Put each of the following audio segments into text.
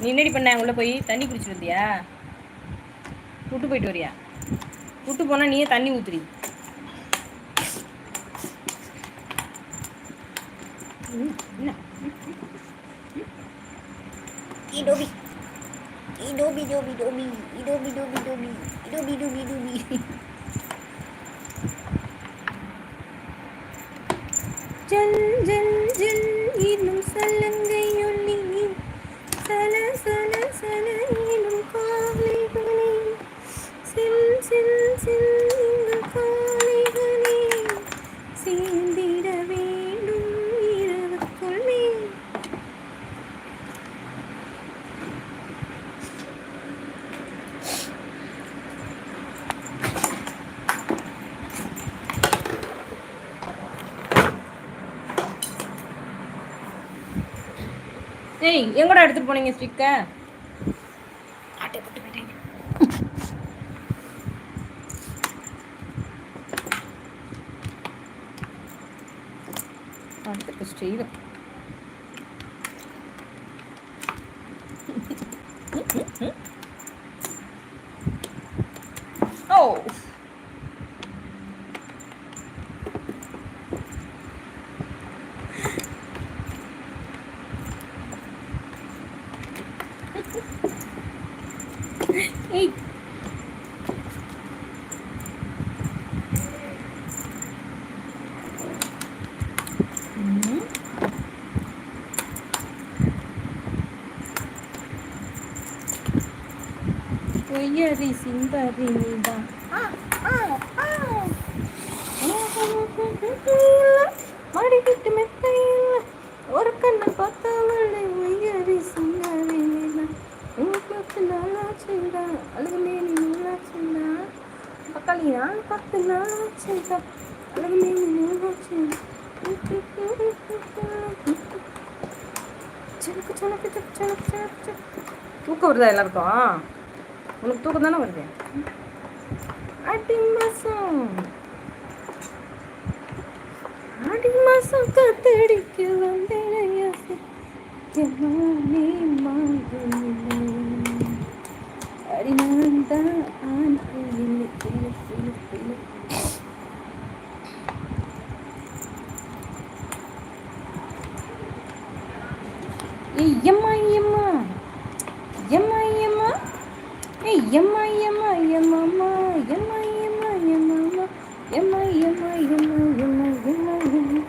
நீ என்னடி பண்ண உள்ள போய் தண்ணி குடிச்சிட்டு வந்தியா விட்டு போயிட்டு வரியா விட்டு போனா நீயே தண்ணி ஊத்துறி என்ன Idobi. Idobi, dobi, dobi. Idobi, dobi, dobi. Idobi, dobi, dobi. Jal Jal Jal இன்னும் சலங்கை ஏய் எங்கடா எடுத்துட்டு போனீங்க ஸ்டிக்க? ஆட்டை போட்டு 哎。嗯。我夜里醒的比你早啊。உங்களுக்கு நாளாச்சுடா அழுகுமே நீ நூலாச்சுடா பக்காளியா பத்து நாளாச்சுடா அழுகுமே நீ நூலாச்சுடா சனக்கு சனக்கு சனக்கு சனக்கு சனக்கு. தூக்கம் வருதா எல்லாருக்கும்? உனக்கு தூக்கம் தானே வருது? அடி மாசம். அடி மாசம் காத்தடிக்க வந்தேன் நீ மா ஏய் எம்மா எம்மா? எம்மா எம்மா? ஏய் எம்மா எம்மா எம்மாம்மா எம்மா எம்மா எம்மாம்மா எம்மா எம்மா எம்மா எம்மா எம்மா எம்மா?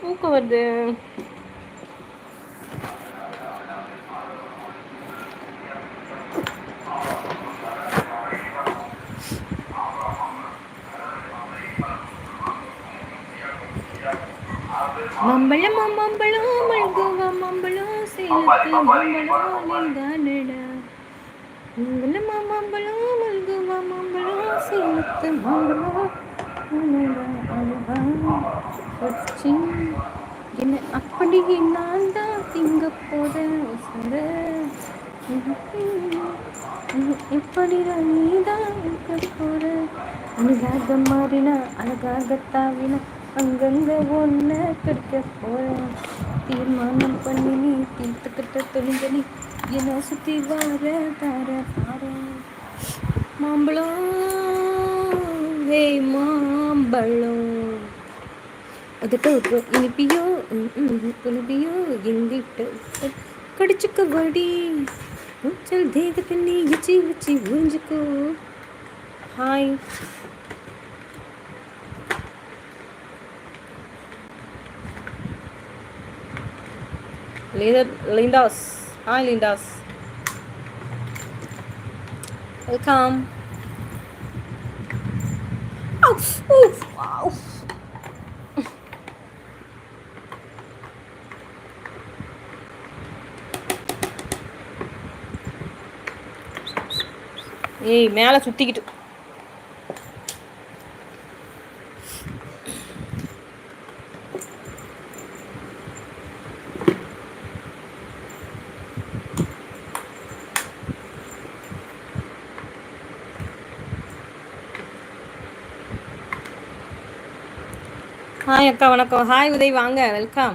தூக்கம் வருது. மம்பளம் மம்பளம் மல்குவா மம்பளம் சேலத்து மம்பளம் நீதானடா மம்பளம் மம்பளம் மல்குவா மம்பளம் சேலத்து மம்பளம் என்ன அப்படி நான் தான் திங்க போறேன் சொல்ற எப்படி நீ தான் இருக்க போற? அழகாக மாறினா அழகாக தாவினா அங்கங்க ஒன்ன கிடைக்க போறேன். தீர்மானம் பண்ணி நீ தீர்த்துக்கிட்ட தொழில் நீ என்ன சுத்தி வர தர தார மாம்பழம். ஹே மாம்பழம். அதுக்கு ஒரு இனிப்பியோ ம், எங்கிட்ட கடிச்சுக்க வடி. உச்சல் தேகத்தை நீ இச்சி வச்சு உறிஞ்சுக்கோ hi Lindas. Hi, Lindas. Welcome. Oh, oh, wow. ஏய் மேலே சுத்திக்கிட்டு ஹாய் அக்கா வணக்கம். ஹாய் உதய் வாங்க. வெல்கம்